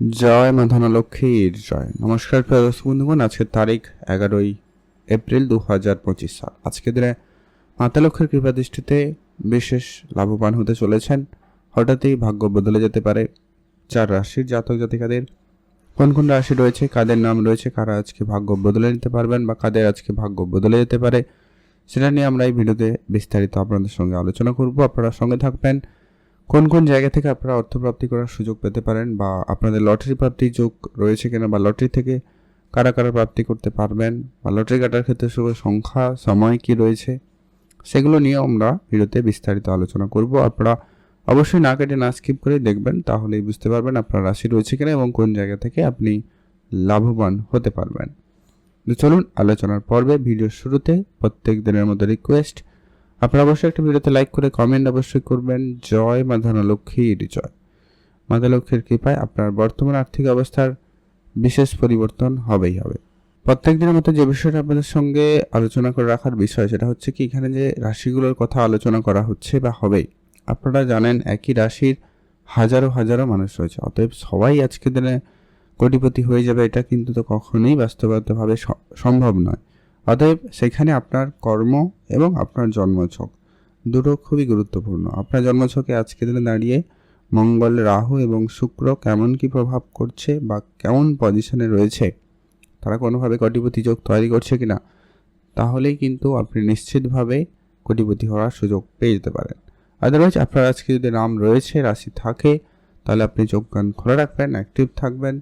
জয় মা ধনলক্ষ্মীর জয়। নমস্কার প্রিয় দর্শক বন্ধুগণ, আজকের তারিখ এগারোই এপ্রিল দু হাজার পঁচিশ সাল। আজকে দিনে মাতা লক্ষ্মীর কৃপা দৃষ্টিতে বিশেষ লাভবান হতে চলেছেন। হঠাৎই ভাগ্য বদলে যেতে পারে চার রাশির জাতক জাতিকাদের। কোন কোন রাশি রয়েছে, কাদের নাম রয়েছে, কারা আজকে ভাগ্য বদলে নিতে পারবেন বা কাদের আজকে ভাগ্য বদলে যেতে পারে, সেটা নিয়ে আমরা এই ভিডিওতে বিস্তারিত আপনাদের সঙ্গে আলোচনা করব। আপনারা সঙ্গে থাকবেন কোন কোন জায়গা থেকে আপনারা অর্থপ্রাপ্তি করার সুযোগ পেতে পারেন বা আপনাদের লটারি প্রাপ্তির যোগ রয়েছে কিনা বা লটারি থেকে কারা কারা প্রাপ্তি করতে পারবেন বা লটারি কাটার ক্ষেত্রে শুভ সংখ্যা, সময় কি রয়েছে, সেগুলো নিয়ে আমরা ভিডিওতে বিস্তারিত আলোচনা করব। আপনারা অবশ্যই না কেটে না স্কিপ করে দেখবেন, তাহলেই বুঝতে পারবেন আপনার রাশি রয়েছে কিনা এবং কোন জায়গা থেকে আপনি লাভবান হতে পারবেন। তো চলুন আলোচনার পর্বে, ভিডিওর শুরুতে প্রত্যেক দিনের মতো রিকোয়েস্ট আপনারা অবশ্যই একটা ভিডিওতে লাইক করে কমেন্ট অবশ্যই করবেন। জয় মা ধনলক্ষ্মীর জয় মাতা লক্ষ্মীর কৃপায় আপনার বর্তমান আর্থিক অবস্থার বিশেষ পরিবর্তন হবেই হবে। প্রত্যেক দিনের মতো যে বিষয়টা আপনাদের সঙ্গে আলোচনা করে রাখার বিষয়, সেটা হচ্ছে কি, এখানে যে রাশিগুলোর কথা আলোচনা করা হচ্ছে বা হবেই, আপনারা জানেন একই রাশির হাজারো হাজারো মানুষ রয়েছে। অতএব সবাই আজকে দিনে কোটিপতি হয়ে যাবে, এটা কিন্তু তো কখনোই বাস্তবতভাবে সম্ভব নয়। অতএব সেখানে আপনার কর্ম এবং আপনার জন্মছক দুটো খুবই গুরুত্বপূর্ণ। আপনার জন্মছকে আজকে দিনে দাঁড়িয়ে মঙ্গল, রাহু এবং শুক্র কেমন কি প্রভাব করছে বা কেমন পজিশনে রয়েছে, তারা কোনোভাবে কোটিপতি যোগ তৈরি করছে কিনা, তাহলেই কিন্তু আপনি নিশ্চিতভাবে কোটিপতি হওয়ার সুযোগ পেয়ে যেতে পারেন। আদারওয়াইজ আপনার আজকে যদি নাম রয়েছে, রাশি থাকে, তাহলে আপনি যোগদান খোলা রাখবেন অ্যাক্টিভ থাকবেন।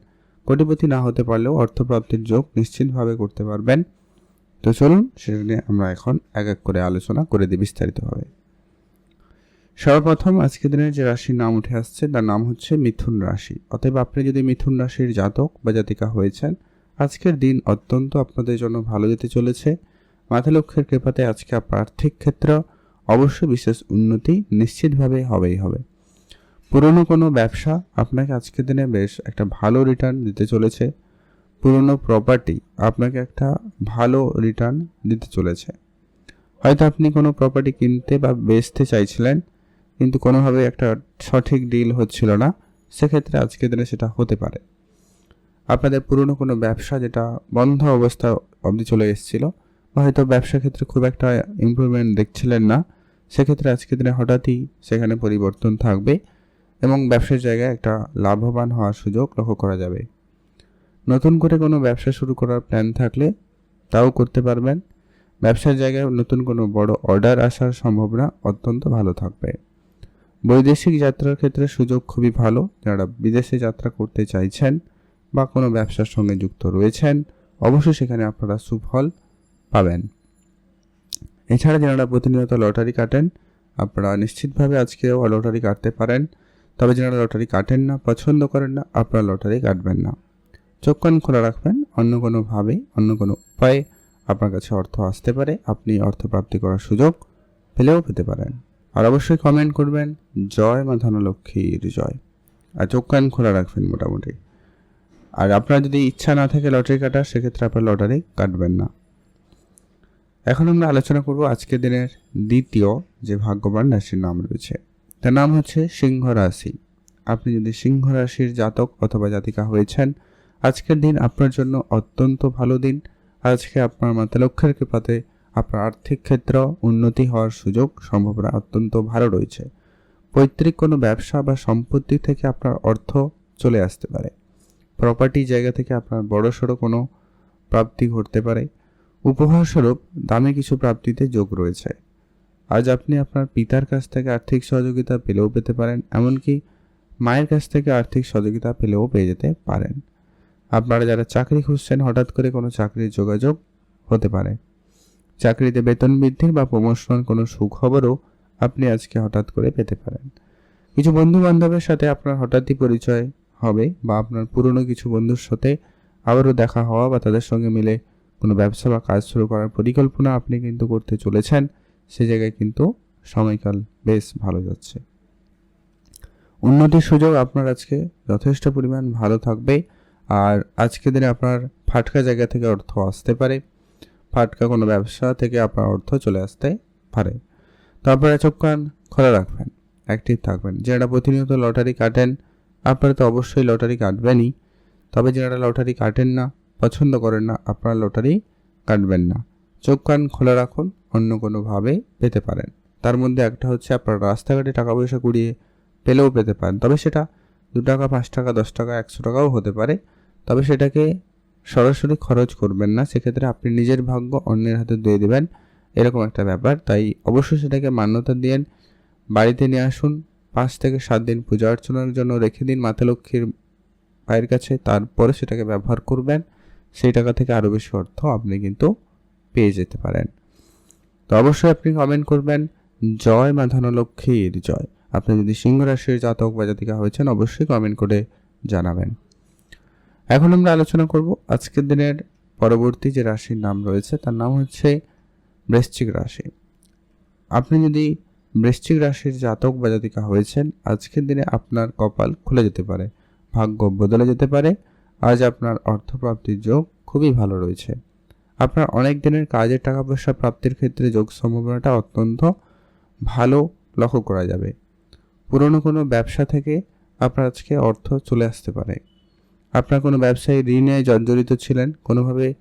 কোটিপতি না হতে পারলেও অর্থপ্রাপ্তির যোগ নিশ্চিতভাবে করতে পারবেন। তো চলুন সেটা নিয়ে আমরা এখন এক এক করে আলোচনা করে দিই বিস্তারিতভাবে। সর্বপ্রথম আজকের দিনের যে রাশির নাম উঠে আসছে, তার নাম হচ্ছে মিথুন রাশি। অতএব আপনি যদি মিথুন রাশির জাতক বা জাতিকা হয়েছেন, আজকের দিন অত্যন্ত আপনাদের জন্য ভালো যেতে চলেছে। মাথা লক্ষ্যের কৃপাতে আজকে আপনার আর্থিক ক্ষেত্র অবশ্যই বিশেষ উন্নতি নিশ্চিতভাবে হবেই হবে। পুরনো কোনো ব্যবসা আপনাকে আজকের দিনে বেশ একটা ভালো রিটার্ন দিতে চলেছে। পুরনো প্রপার্টি আপনাকে একটা ভালো রিটার্ন দিতে চলেছে। হয়তো আপনি কোনো প্রপার্টি কিনতে বা বেচতে চাইছিলেন, কিন্তু কোনোভাবে একটা সঠিক ডিল হচ্ছিল না, সেক্ষেত্রে আজকের দিনে সেটা হতে পারে। আপনাদের পুরনো কোনো ব্যবসা যেটা বন্ধ অবস্থা অবধি চলে এসেছিল, বা হয়তো ব্যবসা ক্ষেত্রে খুব একটা ইমপ্রুভমেন্ট দেখছিলেন না, সেক্ষেত্রে আজকের দিনে হঠাৎই সেখানে পরিবর্তন থাকবে এবং ব্যবসার জায়গায় একটা লাভবান হওয়ার সুযোগ লক্ষ্য করা যাবে। নতুন করে কোনো ব্যবসা শুরু করার প্ল্যান থাকলে তাও করতে পারবেন। ব্যবসার জায়গায় নতুন কোনো বড় অর্ডার আসার সম্ভাবনা অত্যন্ত ভালো থাকবে। বৈদেশিক যাত্রার ক্ষেত্রে সুযোগ খুবই ভালো। যারা বিদেশে যাত্রা করতে চাইছেন বা কোনো ব্যবসার সঙ্গে যুক্ত রয়েছেন, অবশ্যই সেখানে আপনারা সুফল পাবেন। এছাড়া যারা প্রতিনিয়ত লটারি কাটেন, আপনারা নিশ্চিতভাবে আজকেও লটারি কাটতে পারেন। তবে যারা লটারি কাটেন না, পছন্দ করেন না, আপনারা লটারি কাটবেন না। চোখ কান খোলা রাখবেন, অন্য কোনোভাবে অন্য কোনো উপায়ে আপনার কাছে অর্থ আসতে পারে, আপনি অর্থ প্রাপ্তি করার সুযোগ পেলেও পেতে পারেন। আর অবশ্যই কমেন্ট করবেন, জয় মা ধনলক্ষ্মীর জয়। আর চোখ কান খোলা রাখবেন মোটামুটি। আর আপনার যদি ইচ্ছা না থাকে লটারি কাটার সেক্ষেত্রে আপনার লটারি কাটবেন না। এখন আমরা আলোচনা করব আজকের দিনের দ্বিতীয় যে ভাগ্যবান রাশির নাম রয়েছে। তার নাম হচ্ছে সিংহ রাশি। আপনি যদি সিংহ রাশির জাতক অথবা জাতিকা হয়েছেন আজকের দিন আপনার জন্য অত্যন্ত ভালো দিন। আজকে আপনার মাতা লক্ষ্যের কৃপাতে আপনার আর্থিক ক্ষেত্র উন্নতি হওয়ার সুযোগ সম্ভাবনা অত্যন্ত ভালো রয়েছে। পৈতৃক কোনো ব্যবসা বা সম্পত্তি থেকে আপনার অর্থ চলে আসতে পারে। প্রপার্টি জায়গা থেকে আপনার বড়সড় কোনো প্রাপ্তি ঘটতে পারে। উপহারস্বরূপ দামে কিছু প্রাপ্তিতে যোগ রয়েছে। আজ আপনি আপনার পিতার কাছ থেকে আর্থিক সহযোগিতা পেলেও পেতে পারেন, এমনকি মায়ের কাছ থেকে আর্থিক সহযোগিতা পেলেও পেয়ে যেতে পারেন। আপনারা যারা চাকরি খুঁজছেন, হঠাৎ করে কোনো চাকরির যোগাযোগ হতে পারে। চাকরিতে বেতন বৃদ্ধির বা প্রমোশন কোনো সুখবরও আপনি আজকে হঠাৎ করে পেতে পারেন। কিছু বন্ধু বান্ধবের সাথে আপনার হঠাৎই পরিচয় হবে বা আপনার পুরনো কিছু বন্ধুর সাথে আবারও দেখা হওয়া বা তাদের সঙ্গে মিলে কোনো ব্যবসা বা কাজ শুরু করার পরিকল্পনা আপনি কিন্তু করতে চলেছেন, সে জায়গায় কিন্তু সময়কাল বেশ ভালো যাচ্ছে। উন্নতির সুযোগ আপনার আজকে যথেষ্ট পরিমাণ ভালো থাকবে। আর আজকে দিনে আপনার ফাটকা জায়গা থেকে অর্থ আসতে পারে। ফাটকা কোনো ব্যবসা থেকে আপনার অর্থ চলে আসতে পারে। তো আপনারা চোখ কান খোলা রাখবেন, অ্যাক্টিভ থাকবেন। যারা প্রতিনিয়ত লটারি কাটেন, আপনারা তো অবশ্যই লটারি কাটবেনই। তবে যারা লটারি কাটেন না, পছন্দ করেন না, আপনারা লটারি কাটবেন না। চোখ কান খোলা রাখুন, অন্য কোনোভাবে পেতে পারেন। তার মধ্যে একটা হচ্ছে আপনারা রাস্তাঘাটে টাকা পয়সা কুড়িয়ে পেলেও পেতে পারেন। তবে সেটা দু টাকা, পাঁচ টাকা, দশ টাকা, একশো টাকাও হতে পারে। তবে সেটাকে সরাসরি খরচ করবেন না। সেক্ষেত্রে আপনি নিজের ভাগ্য অন্যের হাতে দিয়ে দেবেন। এরকম একটা ব্যাপার। তাই অবশ্যই সেটাকে মান্যতা দিয়েন। বাড়িতে নিয়ে আসুন। পাঁচ থেকে সাত দিন পূজা অর্চনার জন্য রেখে দিন মাতা লক্ষ্মীর পায়ের কাছে। তারপরে সেটাকে ব্যবহার করবেন। সেই টাকা থেকে আরও বেশি অর্থ আপনি কিন্তু পেয়ে যেতে পারেন। তো অবশ্যই আপনি কমেন্ট করবেন, জয় মা ধনলক্ষ্মীর জয়? আপনি যদি সিংহ রাশির জাতক বা জাতিকা হয়েছেন, অবশ্যই কমেন্ট করে জানাবেন। এখন আমরা আলোচনা করব আজকের দিনের পরবর্তী যে রাশির নাম রয়েছে, তার নাম হচ্ছে বৃশ্চিক রাশি। আপনি যদি বৃশ্চিক রাশির জাতক বা জাতিকা হয়েছেন, আজকের দিনে আপনার কপাল খুলে যেতে পারে, ভাগ্য বদলে যেতে পারে। আজ আপনার অর্থপ্রাপ্তির যোগ খুবই ভালো রয়েছে। আপনার অনেক দিনের কাজের টাকা পয়সা প্রাপ্তির ক্ষেত্রে যোগ সম্ভাবনাটা অত্যন্ত ভালো লক্ষ্য করা যাবে। পুরনো কোনো ব্যবসা থেকে আপনার আজকে অর্থ চলে আসতে পারে। আপনার কোনো ব্যবসায়ী ঋণে জর্জরিত ছিলেন? কোনোভাবে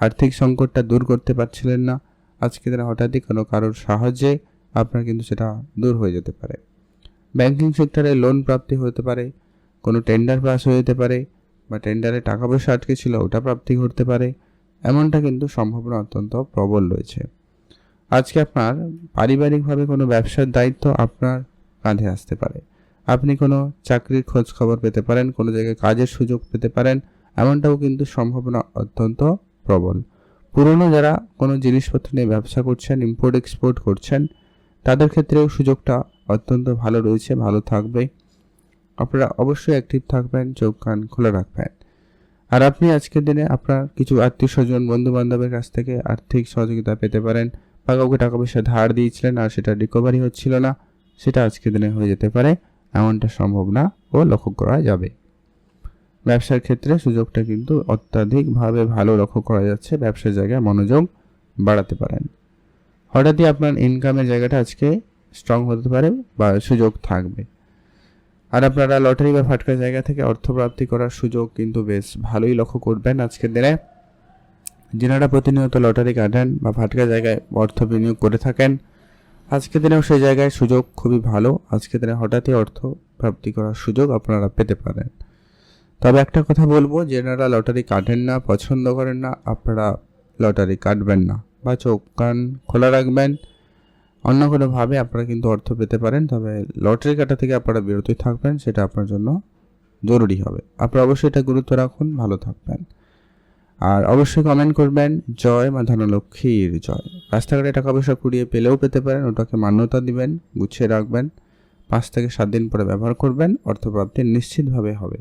আর্থিক সংকটটা দূর করতে পারছিলেন না? আজকে তারা হঠাৎই কোনো কারোর সাহায্যে আপনার কিন্তু সেটা দূর হয়ে যেতে পারে। ব্যাংকিং সেক্টরে লোন প্রাপ্তি হতে পারে, কোনো টেন্ডার পাস হয়ে যেতে পারে বা টেন্ডারে টাকা পয়সা আটকে ছিল, ওটা প্রাপ্তি ঘটতে পারে, এমনটা কিন্তু সম্ভাবনা অত্যন্ত প্রবল রয়েছে। আজকে আপনার পারিবারিকভাবে কোনো ব্যবসার দায়িত্ব আপনার কাঁধে আসতে পারে। আপনি কোনো চাকরির খোঁজ খবর পেতে পারেন, কোনো জায়গায় কাজের সুযোগ পেতে পারেন, এমনটাও কিন্তু সম্ভাবনা অত্যন্ত প্রবল। পুরনো যারা কোনো জিনিসপত্র নিয়ে ব্যবসা করছেন ইম্পোর্ট এক্সপোর্ট করছেন, তাদের ক্ষেত্রেও সুযোগটা অত্যন্ত ভালো রয়েছে, ভালো থাকবে। আপনারা অবশ্যই অ্যাক্টিভ থাকবেন, চোখ, কান খোলা রাখবেন। আর আপনি আজকের দিনে আপনার কিছু আত্মীয় স্বজন বন্ধু বান্ধবের কাছ থেকে আর্থিক সহযোগিতা পেতে পারেন। বা কাউকে টাকা পয়সা ধার দিয়েছিলেন আর সেটা রিকভারি হচ্ছিল না, সেটা আজকের দিনে হয়ে যেতে পারে। এমনটা সম্ভাবনা ও লক্ষ্য করা যাবে। ব্যবসার ক্ষেত্রে সুযোগটা কিন্তু অত্যাধিকভাবে ভালো লক্ষ্য করা যাচ্ছে। ব্যবসার জায়গায় মনোযোগ বাড়াতে পারেন। হঠাৎই আপনার ইনকামের জায়গাটা আজকে স্ট্রং হতে পারে বা সুযোগ থাকবে। আর আপনারা লটারি বা ফাটকা জায়গা থেকে অর্থ প্রাপ্তি করার সুযোগ কিন্তু বেশ ভালোই লক্ষ্য করবেন আজকের দিনে। যিনারা প্রতিনিয়ত লটারি কাটেন বা ফাটকা জায়গায় অর্থ বিনিয়োগ করে থাকেন আজকের দিনেও সেই জায়গায় সুযোগ খুবই ভালো। আজকের দিনে হঠাৎই অর্থ প্রাপ্তি করার সুযোগ আপনারা পেতে পারেন। তবে একটা কথা বলব, যেনারা লটারি কাটেন না, পছন্দ করেন না, আপনারা লটারি কাটবেন না বা চোখ কান খোলা রাখবেন। অন্য কোনোভাবে আপনারা কিন্তু অর্থ পেতে পারেন, তবে লটারি কাটা থেকে আপনারা বিরতই থাকবেন, সেটা আপনার জন্য জরুরি হবে। আপনারা অবশ্যই এটা গুরুত্ব রাখুন। ভালো থাকবেন। আর অবশ্যই কমেন্ট করবেন, জয় মা ধনলক্ষ্মীর জয়। রাস্তাঘাটে টাকা পয়সা কুড়িয়ে পেলেও পেতে পারেন, ওটাকে মান্যতা দিবেন, গুছিয়ে রাখবেন, পাঁচ থেকে সাত দিন পরে ব্যবহার করবেন, অর্থপ্রাপ্তি নিশ্চিতভাবে হবে।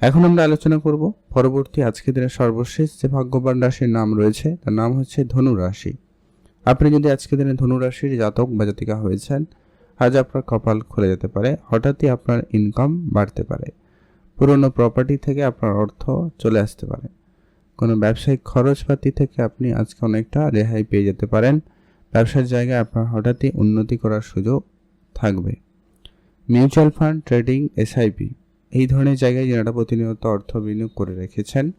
এখন আমরা আলোচনা করব পরবর্তী আজকের দিনের সর্বশেষ যে ভাগ্যবান রাশির নাম রয়েছে, তার নাম হচ্ছে ধনু রাশি। আপনি যদি আজকের দিনে ধনু রাশির জাতক বা জাতিকা হয়েছেন, আজ আপনার কপাল খুলে যেতে পারে, হঠাৎই আপনার ইনকাম বাড়তে পারে। পুরনো প্রপার্টি থেকে আপনার অর্থ চলে আসতে পারে। কোনো ব্যবসায়িক খরচপাতি থেকে আপনি আজকে অনেকটা রেহাই পেয়ে যেতে পারেন। ব্যবসার জায়গায় আপনার হঠাৎই উন্নতি করার সুযোগ থাকবে। মিউচুয়াল ফান্ড, ট্রেডিং, এসআইপি এই ধরনের জায়গায় যারা প্রতিনিয়ত অর্থ বিনিয়োগ করে রেখেছেন,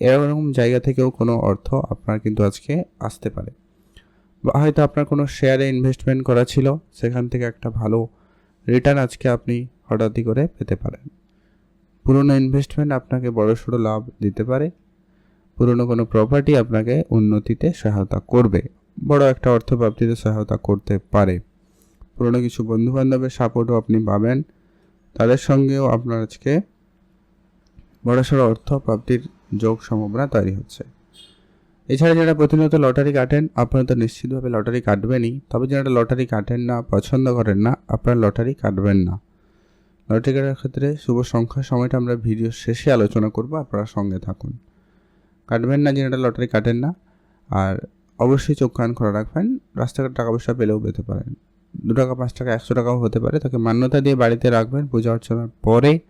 এরকম জায়গা থেকেও কোনো অর্থ আপনার কিন্তু আজকে আসতে পারে। বা হয়তো আপনার কোনো শেয়ারে ইনভেস্টমেন্ট করা ছিল, সেখান থেকে একটা ভালো রিটার্ন আজকে আপনি হঠাৎই করে পেতে পারেন। পুরনো ইনভেস্টমেন্ট আপনাকে বড়সড় লাভ দিতে পারে। পুরনো কোনো প্রপার্টি আপনাকে উন্নতিতে সহায়তা করবে। বড় একটা অর্থ প্রাপ্তিতে সহায়তা করতে পারে। পুরনো কিছু বন্ধু বান্ধবের সাপোর্টও আপনি পাবেন। তাদের সঙ্গেও আপনার আজকে বড়সড় অর্থ প্রাপ্তির যোগ সম্ভাবনা তৈরি হচ্ছে। এছাড়া যারা প্রতিনিয়ত লটারি কাটেন, আপনারা তো নিশ্চিতভাবে লটারি কাটবেনই। তবে যারা লটারি কাটেন না, পছন্দ করেন না, আপনারা লটারি কাটবেন না। লটারি কাটার ক্ষেত্রে শুভ সংখ্যার সময়টা আমরা ভিডিও শেষে আলোচনা করব। আপনারা সঙ্গে থাকুন। কাটবেন না যারা লটারি কাটেন না। আর অবশ্যই চোখ কান খোলা রাখবেন। রাস্তাঘাট টাকা পয়সা পেলেও পেতে পারেন। দু টাকা, পাঁচ টাকা, একশো টাকাও হতে পারে। তাকে মান্যতা দিয়ে বাড়িতে রাখবেন। পূজা অর্চনার পরে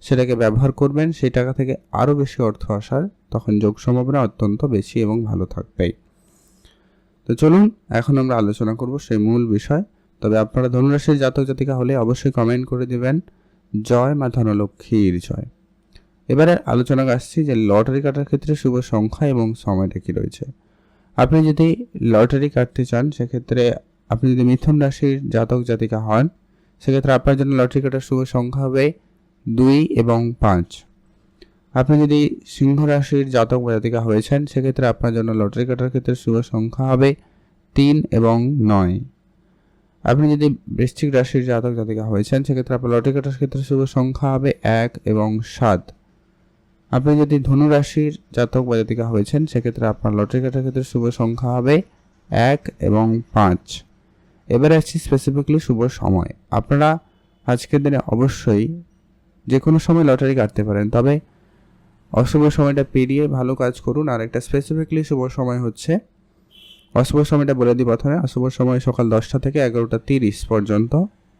সেটাকে ব্যবহার করবেন। সেই টাকা থেকে আরও বেশি অর্থ আসার। তখন যোগ সম্ভাবনা অত্যন্ত বেশি এবং ভালো থাকবেই। তো চলুন, এখন আমরা আলোচনা করব সেই মূল বিষয়। তবে আপনারা ধনুরাশির জাতক জাতিকা হলে অবশ্যই কমেন্ট করে দেবেন। জয় মা ধনলক্ষ্মীর জয়। এবারে আলোচনা আসছি যে লটারি কাটার ক্ষেত্রে শুভ সংখ্যা এবং সময়টা কী রয়েছে। আপনি যদি লটারি কাটতে চান, সেক্ষেত্রে আপনি যদি মিথুন রাশির জাতক জাতিকা হন, সেক্ষেত্রে আপনার জন্য লটারি কাটার শুভ সংখ্যা হবে দুই এবং পাঁচ। আপনি যদি সিংহ রাশির জাতক বা জাতিকা হয়েছেন, সেক্ষেত্রে আপনার জন্য লটারি কাটার ক্ষেত্রে শুভ সংখ্যা হবে তিন এবং নয়। আপনি যদি বৃশ্চিক রাশির জাতক জাতিকা হয়েছেন, সেক্ষেত্রে আপনার লটারি কাটার ক্ষেত্রে শুভ সংখ্যা হবে এক এবং সাত। আপনি যদি ধনু রাশির জাতক বা জাতিকা হয়েছেন, সেক্ষেত্রে আপনার লটারি কাটার ক্ষেত্রে শুভ সংখ্যা হবে এক এবং পাঁচ। এবার আসছি স্পেসিফিকলি শুভ সময়। আপনারা আজকের দিনে অবশ্যই যে কোনো সময় লটারি কাটতে পারেন, তবে অশুভ সময়টা পেরিয়ে ভালো কাজ করুন। আর একটা স্পেসিফিকলি শুভ সময় হচ্ছে, অশুভ সময়টা বলে দিই প্রথমে, অশুভ সময় সকাল দশটা থেকে এগারোটা তিরিশ পর্যন্ত।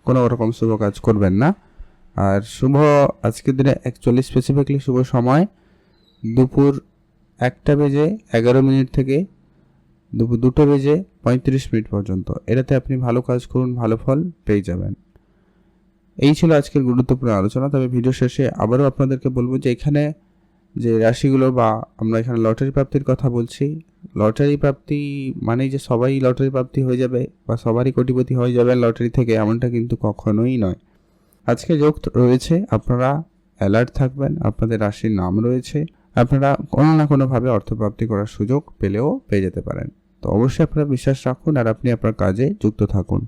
কোনো রকম শুভ কাজ করবেন না। আর শুভ আজকের দিনে অ্যাকচুয়ালি স্পেসিফিকলি শুভ সময়। দুপুর একটা বেজে এগারো মিনিট থেকে দুপুর দুটো বেজে পঁয়ত্রিশ মিনিট পর্যন্ত। এটাতে আপনি ভালো কাজ করুন, ভালো ফল পেয়ে যাবেন। এই ছিল আজকের গুরুত্বপূর্ণ আলোচনা। তবে ভিডিও শেষে আবারও আপনাদেরকে বলব যে এখানে যে রাশিগুলো বা আমরা এখানে লটারি প্রাপ্তির কথা বলছি, লটারি প্রাপ্তি মানেই যে সবাই লটারি প্রাপ্তি হয়ে যাবে বা সবারই কোটিপতি হয়ে যাবে লটারি থেকে, এমনটা কিন্তু কখনোই নয়। আজকে যোগ রয়েছে, আপনারা অ্যালার্ট থাকবেন, আপনাদের রাশির নাম রয়েছে, আপনারা কোনো না কোনোভাবে অর্থপ্রাপ্তি করার সুযোগ পেলেও পেয়ে যেতে পারেন। তো অবশ্যই আপনারা বিশ্বাস রাখুন আর আপনি আপনার কাজে যুক্ত থাকুন।